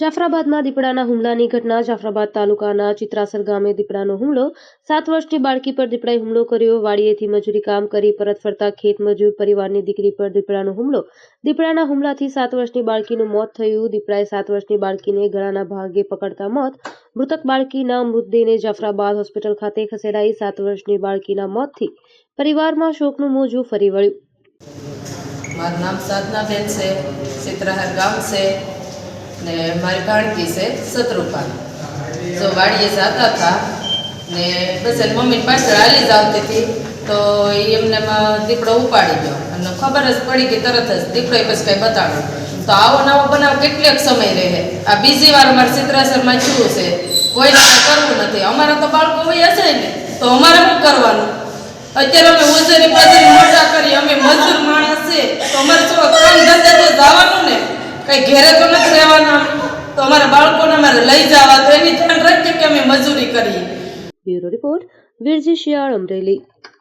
જાફરાબાદમાં દીપડાના હુમલાની ઘટના જાફરાબાદ તાલુકાના ચિત્રાસર ગામે દીપડાનો હુમલો. સાત વર્ષની બાળકી પર દીપડાએ હુમલો કર્યો. વાડીએથી મજૂરી કામ કરી પરત ફરતા ખેત મજૂર પરિવારની દીકરી પર દીપડાનો હુમલો. દીપડાના હુમલાથી સાત વર્ષની બાળકીનું મોત થયું. દીપડાએ સાત વર્ષની બાળકીને ગળાના ભાગે પકડતા મોત. મૃતક બાળકીના મૃતદેહને જાફરાબાદ હોસ્પિટલ ખાતે ખસેડાઈ સાત વર્ષની બાળકીના મોતથી પરિવારમાં શોકનું મોજું ફરી વળ્યું. મારું નામ સાધનાબેન છે. ચિત્રાહર ગામ છે. ને મારી ભાણકી છે શત્રુપાલ જો વાડીએ જતા હતા ને બસ એની મમ્મી પાછળ હાલી જ આવતી હતી, તો એમને દીપડો ઉપાડી ગયો. અને ખબર જ પડી કે તરત જ દીપડો પછી કંઈ બતાડો તો આવો નવો બનાવ કેટલેક સમય રહે. આ બીજી વાર અમારે ચિત્રાસરમાં થયું છે. કોઈને કરવું નથી. અમારા તો બાળકો હોય હશે ને, તો અમારે શું કરવાનું? અત્યારે અમે ઉજરી પાજરી મોટા કરી, અમે મજૂર માણસ છે તો અમારે શું કામ ધંધે તો જવાનું ને કઈ ઘેરે તો નથી રહેવાના? તો અમારા બાળકોને અમારે લઈ જવા તો એની ધ્યાન રાખીએ કે અમે મજૂરી કરીએ. Bureau report, Virji Shiyal Amreli.